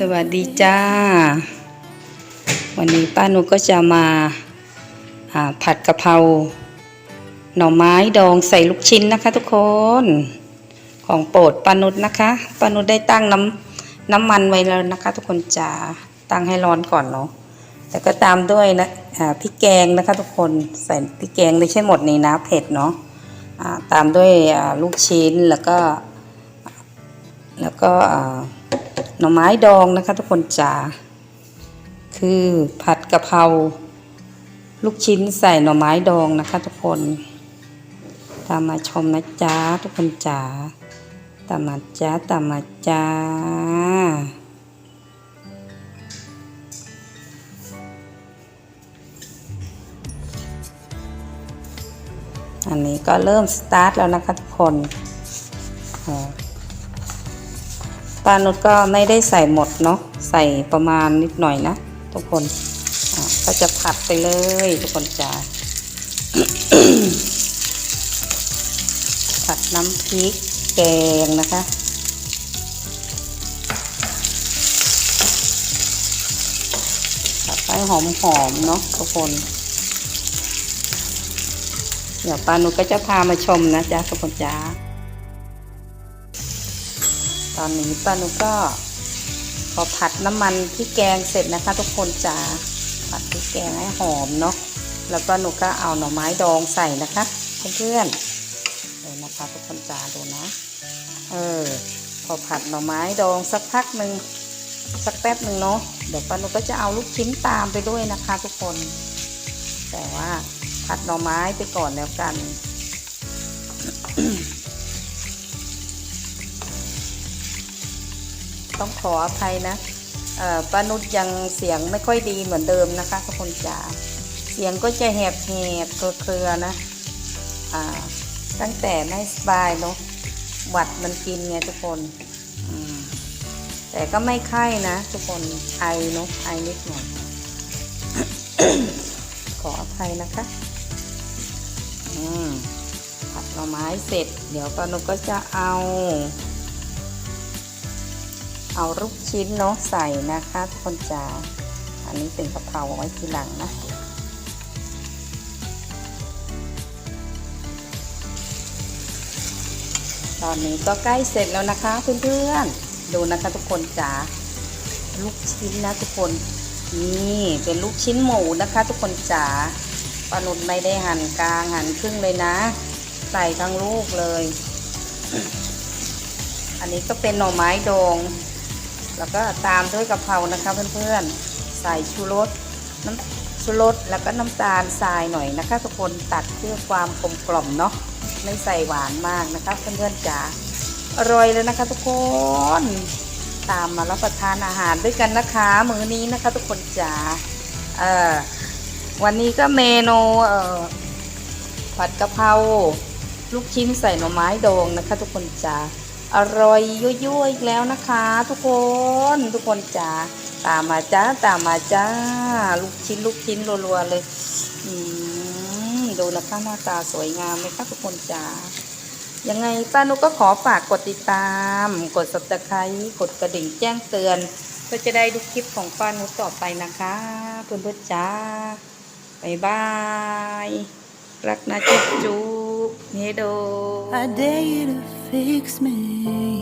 สวัสดีจ้า วันนี้ป้านุก็จะมาผัดกะเพราหน่อไม้ดองใส่ลูกชิ้นนะคะทุกคน ของโปรดป้านุชนะคะป้านุชได้ตั้งน้ำน้ำมันไว้แล้วนะคะ ทุกคนจ๋าตั้งให้ร้อนก่อนเนาะแล้วก็ตามด้วยนะพริกแกงนะคะทุกคนใส่พริกแกงไม่ใช่หมดนี่นะเผ็ดเนาะอ่าตามด้วยลูกชิ้นแล้วก็ แล้วก็ หน่อไม้ดองนะคะทุกคนจ๋าคือผัดกะเพราลูกชิ้นใส่หน่อไม้ดองนะคะ ทุกคน ตามมาชมนะจ๊ะทุกคนจ๋าตามมาจ้าตามมาจ้าอันนี้ก็เริ่มสตาร์ทแล้วนะคะทุกคน ปานุชก็ไม่ได้ใส่หมดเนาะใส่ประมาณนิดหน่อยนะ ทุกคนก็จะผัดไปเลย ทุกคนจ้าผัดน้ำพริกแกงนะคะผัดให้หอมๆเนาะทุกคนเดี๋ยวปานุก็จะพามาชมนะจ๊ะทุกคนจ้า ตอนนี้ป้านุก็พอผัดน้ำมันพริกแกงเสร็จนะคะ ทุกคนจะผัดพริกแกงให้หอมเนาะแล้วก็หนูก็เอาหน่อไม้ดองใส่นะคะเพื่อนๆเดี๋ยวนะคะทุกคนจ๋าดูนะ เออพอผัดหน่อไม้ดองสักพักหนึ่งสักแป๊บหนึ่งเนาะเดี๋ยวป้านุก็จะเอาลูกชิ้นตามไปด้วยนะคะ ทุกคน แต่ว่าผัดหน่อไม้ไปก่อนแล้วกัน ต้องขออภัยนะป้านุชยังเสียงไม่ค่อยดีเหมือนเดิมนะคะทุกคนจ๋าเสียงก็จะแหบแหบเครือๆนะตั้งแต่ไม่สบายเนาะหวัดมันกินไงทุกคนแต่ก็ไม่ไข้นะ ทุกคนไอเนาะไอนิดหน่อยขออภัยนะคะผัดหน่อไม้เสร็จ เดี๋ยวป้านุชก็จะเอา เอาลูกชิ้นเนาะใส่นะคะทุกคนจ๋าอันนี้เป็นกะเพราเอาไว้ทีหลังนะตอนนี้ก็ใกล้เสร็จแล้วนะคะเพื่อนๆดูนะคะทุกคนจ๋าลูกชิ้นนะทุกคนนี่เป็นลูกชิ้นหมูนะคะ ทุกคนจ๋าปลาหนุนไม่ได้หั่นกลางหั่นครึ่งเลยนะ ใส่ทั้งลูกเลย อันนี้ก็เป็นหน่อไม้ดอง แล้วก็ตามด้วยกะเพรานะคะเพื่อนๆ ใส่ชูรสน้ำชูรสแล้วก็น้ำตาลทรายหน่อยนะคะ ทุกคนตัดเพื่อความกลมกล่อมเนาะไม่ใส่หวานมากนะคะเพื่อนๆจ๋าอร่อยเลยนะคะ ทุกคนตามมารับประทานอาหารด้วยกันนะคะ มื้อนี้นะคะ ทุกคนจ๋าเอ่อวันนี้ก็เมนูเอ่อผัดกะเพราลูกชิ้นใส่หน่อไม้ดองนะคะ ทุกคนจ๋า อร่อยยั่วๆอีกแล้วนะคะ ทุกคนทุกคนจ๋าตามมาจ้าตามมาจ้า ลูกชิ้นลูกชิ้นรัวๆเลยอืมดูนะคะหน้าตาสวยงามไหมคะทุกคนจ๋ายังไงป้านุก็ขอฝากกดติดตาม กด subscribe กดกระดิ่งแจ้งเตือน เพื่อจะได้ดูคลิปของป้านุต่อไปนะคะเพื่อนๆจ้าบายบายรักนะจุ๊บจุ๊บเฮโด fix me.